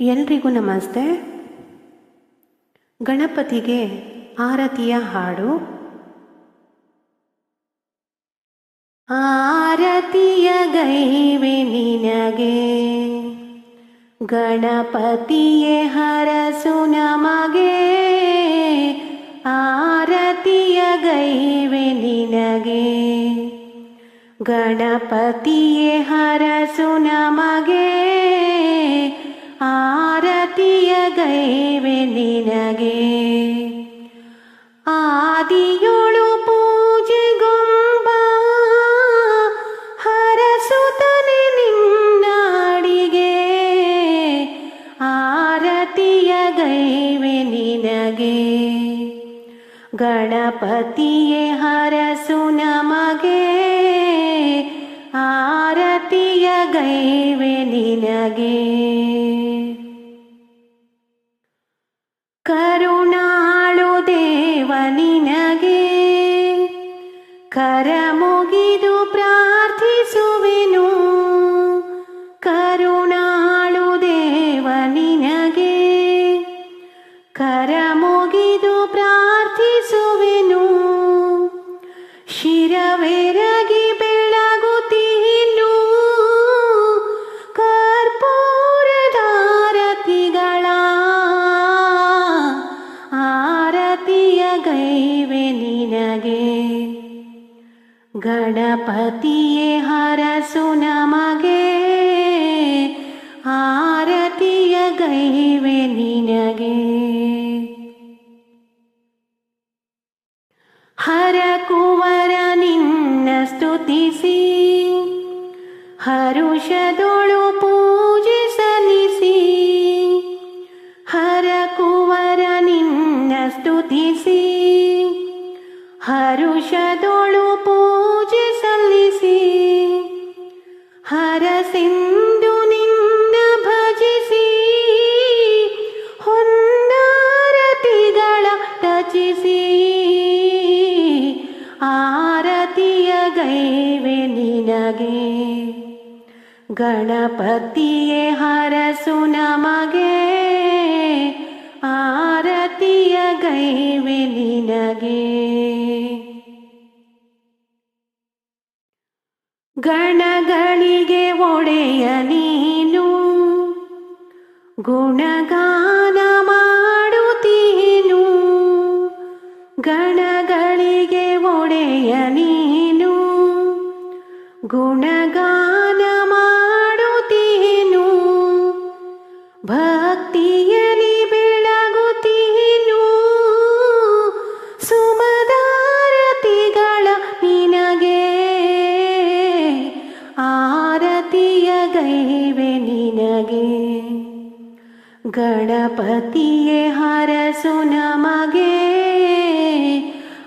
ಎಲ್ರಿಗೂ ನಮಸ್ತೆ. ಗಣಪತಿಗೆ ಆರತಿಯ ಹಾಡು. ಆರತಿಯ ಗೈವೆ ನಿನಗೆ. ಗಣಪತಿಯೇ ಹರಸು ನಮಗೆ. ಆರತಿಯ ಗೈವೆ ನಿನಗೆ. ಗಣಪತಿಯೇ ಹರಸು ನಮಗೆ. ಆರತಿಯ ಗೈವೆ ನಿನಗೆ ಆದಿಯೊಳು ಪೂಜೆಗೊಂಬ ಹರಸುತ್ತನೆ ನಿನ್ನಾಡಿಗೆ ಆರತಿಯ ಗೈವೆ ನಿನಗೆ ಗಣಪತಿಯೇ ಹರಸು ನಮಗೆ ಆರತಿಯ ಗೈವೆ ನಿನಗೆ ಕರ ಮುಗಿದು ಪ್ರಾರ್ಥಿಸುವೆನು. ಕರುಣಾಳು ದೇವ ನಿನಗೆ ಕರ ಮುಗಿದು ಪ್ರಾರ್ಥಿಸುವೆನು. ಶಿರವೆರಗಿ ಬೆಳಗುತ್ತೀನು ಕರ್ಪೂರದಾರತಿಗಳ ಆರತಿಯ ಗೈವೆ ನಿನಗೆ. ಗಣಪತಿಯೇ ಹರಸು ನಮಗೆ, ಆರತಿಯ ಗೈವೆ ನಿನಗೆ. ಹರ ಕುವರ ನಿನ್ನ ಸ್ತುತಿಸಿ, ಹರುಷದೊಳು ಪೂಜೆ ಸಲ್ಲಿಸಿ. ಹರ ಕುವರ ನಿನ್ನ ಸ್ತುತಿಸಿ. ಹರುಷದೊಳು ಪೂಜೆ ಸಲ್ಲಿಸಿ ಹರಸಿಂಧು ನಿಂದ ಭಜಿಸಿ ಹೊಂದಾರತಿಗಳ ರಚಿಸಿ. ಆರತಿಯ ಗೈವೆ ನಿನಗೆ, ಗಣಪತಿಯೇ ಹರಸು ನಮಗೆ. ಆರತಿಯ ಗೈವೆ ಗಣಗಳಿಗೆ ಒಡೆಯ ನೀನು. ಗುಣಗಾನ ಮಾಡುತ್ತೀನು. ಗಣಗಳಿಗೆ ಒಡೆಯ ನೀನು. ಗುಣಗಾನ ಮಾಡುತ್ತೀನು. ಭಕ್ತಿಯಲಿ ಗಣಪತಿಯೇ ಹರಸು ನಮಗೆ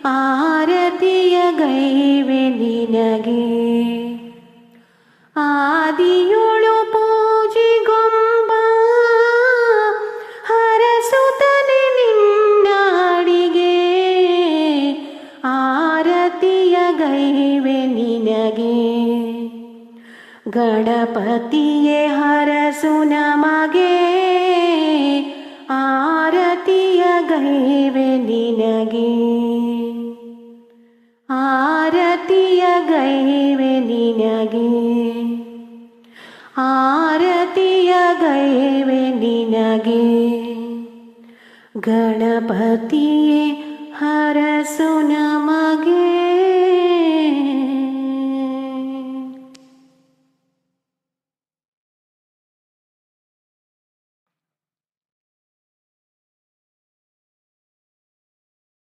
ಆರತಿಯ ಗೈವೆ ನಿನಗೆ. ಆದಿಯೊಳು ಪೂಜಿಗೊಂಬ ಹರಸುತನೆ ನಿನ್ನಾಡಿಗೆ. ಆರತಿಯ ಗೈವೆ ನಿನಗೆ. ಗಣಪತಿಯೇ ಹರಸು ನಮಗೆ ಆರತಿಯ ಗೈವೆ ನಿನಗೆ ಆರತಿಯ ಗೈವೆ ನಿನಗೆ ಆರತಿಯ ಗೈವೆ ನಿನಗೆ ಗಣಪತಿಯೇ ಹರಸು ನಮಗೆ